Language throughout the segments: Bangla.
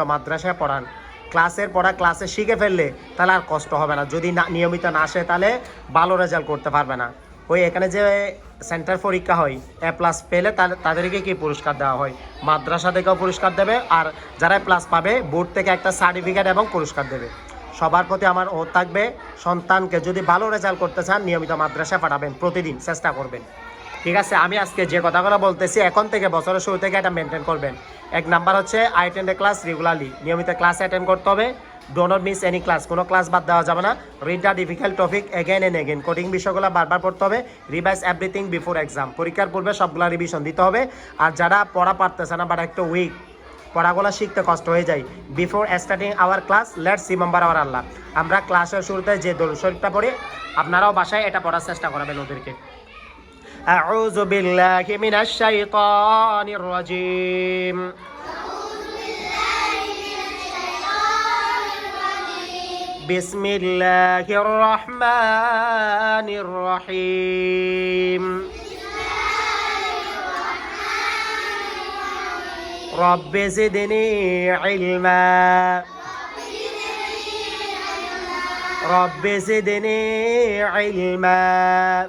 মাদ্রাসায় পড়ান। ক্লাসের পড়া ক্লাসে শিখে ফেললে তাহলে আর কষ্ট হবে না। যদি না, নিয়মিত না আসে তাহলে ভালো রেজাল্ট করতে পারবে না। ওই এখানে যে সেন্টার পরীক্ষা হয় এ প্লাস পেলে তাদের- তাদেরকে কি পুরস্কার দেওয়া হয়? মাদ্রাসা থেকেও পুরস্কার দেবে আর যারা প্লাস পাবে বোর্ড থেকে একটা সার্টিফিকেট এবং পুরস্কার দেবে। সবার প্রতি আমার ও থাকবে, সন্তানকে যদি ভালো রেজাল্ট করতে চান, নিয়মিত মাদ্রাসা পাঠাবেন, প্রতিদিন চেষ্টা করবেন। ঠিক আছে, আমি আজকে যে কথাগুলো বলতেছি, এখন থেকে বছরের শুরু থেকে এটা মেনটেন করবেন। এক নাম্বার হচ্ছে আই টেন্ড ক্লাস রেগুলারলি নিয়মিত ক্লাস অ্যাটেন্ড করতে হবে। Do not miss any class কোনো ক্লাস বাদ দেওয়া যাবে না। Read the difficult topic again and again coding বিষয়গুলো বারবার পড়তে হবে। রিভাইজ এভরিথিং বিফোর এক্সাম পরীক্ষার পূর্বে সবগুলো রিভিশন দিতে হবে। আর যারা পড়া পারতেছে না বাট একটু উইক পড়াগুলো শিখতে কষ্ট হয়ে যায়। Before starting our class let's remember our আল্লাহ। আমরা ক্লাসের শুরুতে যে দরুদ শরীফটা পড়ি, আপনারাও বাসায় এটা পড়ার চেষ্টা করাবেন ওদেরকে। أعوذ بالله من الشيطان الرجيم. بسم الله الرحمن الرحيم. رب زدني علما. رب زدني علما.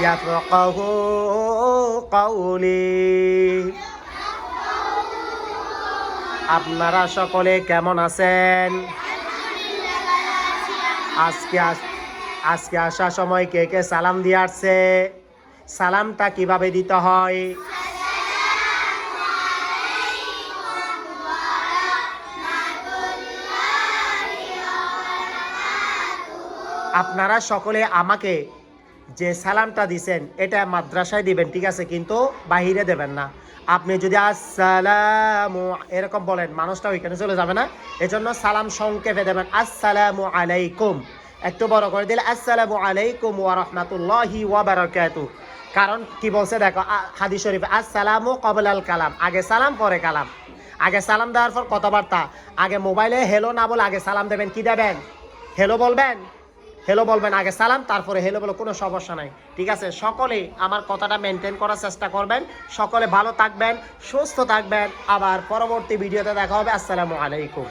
يفقه কাউলি আপনারা সকলে কেমন আছেন? আজকে আজকে আসার সময় কে কে সালাম দিয়ে আসছে? সালামটা কীভাবে দিতে হয়? আপনারা সকলে আমাকে যে সালামটা দিছেন, এটা মাদ্রাসায় দিবেন, ঠিক আছে, কিন্তু বাহিরে দেবেন না। আপনি যদি আসসালামু, এরকম বলেন মানুষটা ওইখানে চলে যাবে না। এজন্য সালাম সংক্ষেপে দেবেন, আসসালামু আলাইকুম। একটু বড় করে দিলে, আসসালামু আলাইকুম ওয়া রাহমাতুল্লাহি ওয়া বারাকাতুহু। কারণ কি বলছে, দেখো হাদিস শরীফ, আসসালামু কবলাল কালাম। আগে সালাম, পরে কালাম। আগে সালাম দেওয়ার পর কথাবার্তা আগে মোবাইলে হেলো না বলে আগে সালাম দেবেন, কি দেবেন? হেলো বলবেন? হেলো বলবেন আগে সালাম, তারপরে হেলো বলে কোনো সমস্যা নাই। ঠিক আছে? সকলে আমার কথাটা মেনটেন করার চেষ্টা করবেন। সকলে ভালো থাকবেন, সুস্থ থাকবেন। আবার পরবর্তী ভিডিওতে দেখা হবে। আসসালামু আলাইকুম।